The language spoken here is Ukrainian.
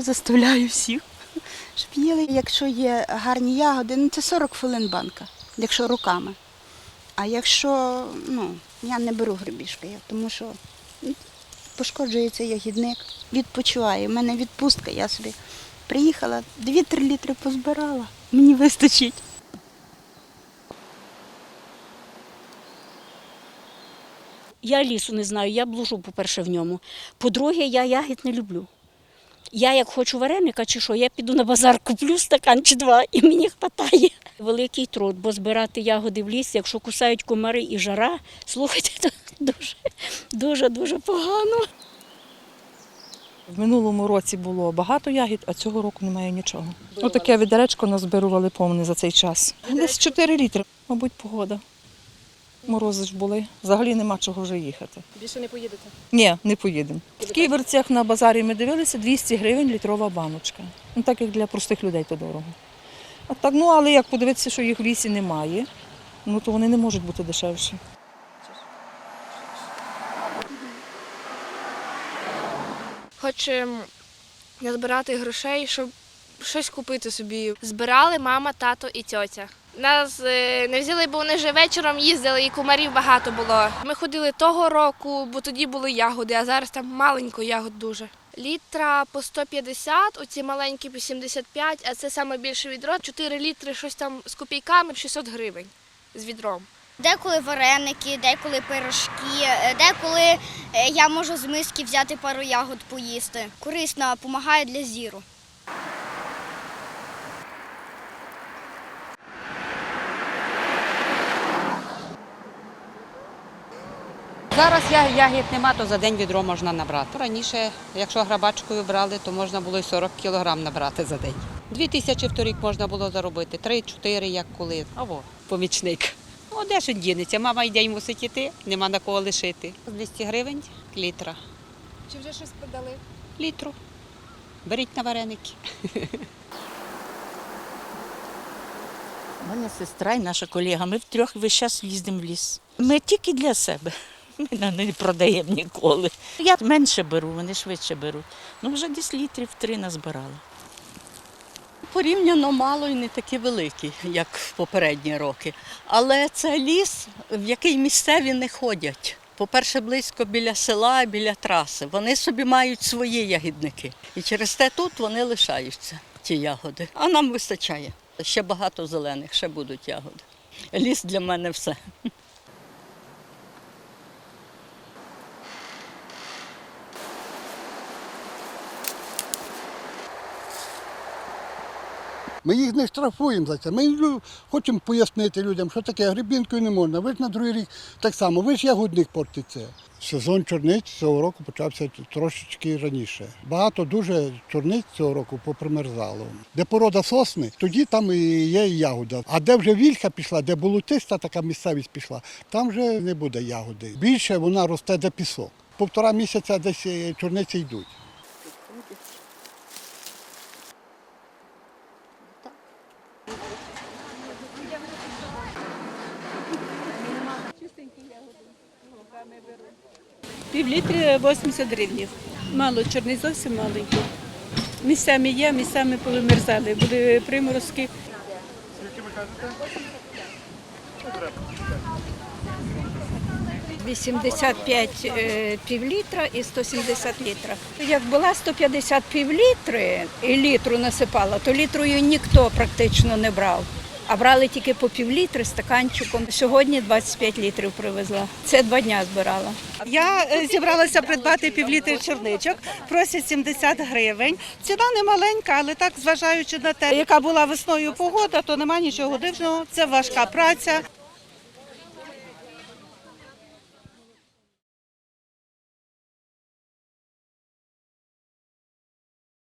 Заставляю всіх, щоб їли. Якщо є гарні ягоди, ну це 40 хвилин банка, якщо руками. А якщо ну, я не беру грибішки, тому що ну, пошкоджується ягідник, відпочиваю. У мене відпустка, я собі приїхала, 2-3 літри позбирала, мені вистачить. Я лісу не знаю, я блужу, по-перше, в ньому. По-друге, я ягід не люблю. Я як хочу вареника чи що, я піду на базар, куплю стакан чи два, і мені вистачає. Великий труд, бо збирати ягоди в лісі, якщо кусають комари і жара, слухайте, це дуже, дуже, дуже погано. В минулому році було багато ягід, а цього року немає нічого. Отаке відеречко назбирували повне за цей час. Десь 4 літри, мабуть, погода. Морози ж були. Взагалі нема чого вже їхати. Більше не поїдете. Ні, не поїдемо. В ківерцях на базарі ми дивилися 200 гривень літрова баночка. Ну, так як для простих людей то дорого. А так, ну але як подивитися, що їх в лісі немає, ну то вони не можуть бути дешевші. Хочемо назбирати грошей, щоб щось купити собі. Збирали мама, тато і тьотя. Нас е, не взяли, бо вони вже вечором їздили і кумарів багато було. Ми ходили того року, бо тоді були ягоди, а зараз там маленько ягод дуже. Літра по 150, оці маленькі по 75, а це саме більше відро. 4 літри щось там з копійками 600 гривень з відром. Деколи вареники, деколи пирожки, е, деколи е, я можу з миски взяти пару ягод поїсти. Корисно, допомагає для зіру. Зараз ягід нема, то за день відро можна набрати. Раніше, якщо грабачкою брали, то можна було й 40 кілограм набрати за день. Дві тисячі в торік можна було заробити, три-чотири, як коли. Або помічник. Ну, де ж він дінеться? Мама й день мусить іти, нема на кого лишити. 200 гривень літра. Чи вже щось продали? Літру. Беріть на вареники. У мене сестра і наша колега. Ми втрьох весь час їздимо в ліс. Ми тільки для себе. Ми не продаємо ніколи. Я менше беру, вони швидше беруть. Ну вже десь літрів три назбирали. порівняно мало і не такі великі, як в попередні роки. Але це ліс, в який місцеві не ходять. По-перше, близько біля села, біля траси. Вони собі мають свої ягідники. І через те тут вони лишаються, ті ягоди. А нам вистачає. Ще багато зелених, ще будуть ягоди. Ліс для мене все. Ми їх не штрафуємо за це. Ми хочемо пояснити людям, що таке грибінкою не можна. Ви ж на другий рік так само, ви ж ягодник портите. Сезон чорниць цього року почався трошечки раніше. Багато дуже чорниць цього року попримерзало. Де порода сосни, тоді там і є ягода. А де вже вільха пішла, де болотиста така місцевість пішла, там вже не буде ягоди. Більше вона росте де пісок. Повтора місяця десь е, чорниці йдуть. Півлітри 80 гривень. Мало, чорний зовсім маленький. Місцями є, місцями повимерзали. Були приморозки. – 85 е, півлітра і 170 літра. Як була 150 півлітри і літру насипала, то літрою ніхто практично не брав. А брали тільки по півлітри стаканчиком. Сьогодні 25 літрів привезла. Це два дня збирала. Я е, зібралася придбати півлітри черничок, просять 70 гривень. Ціна не маленька, але так, зважаючи на те, яка була весною погода, то нема нічого дивного. Це важка праця.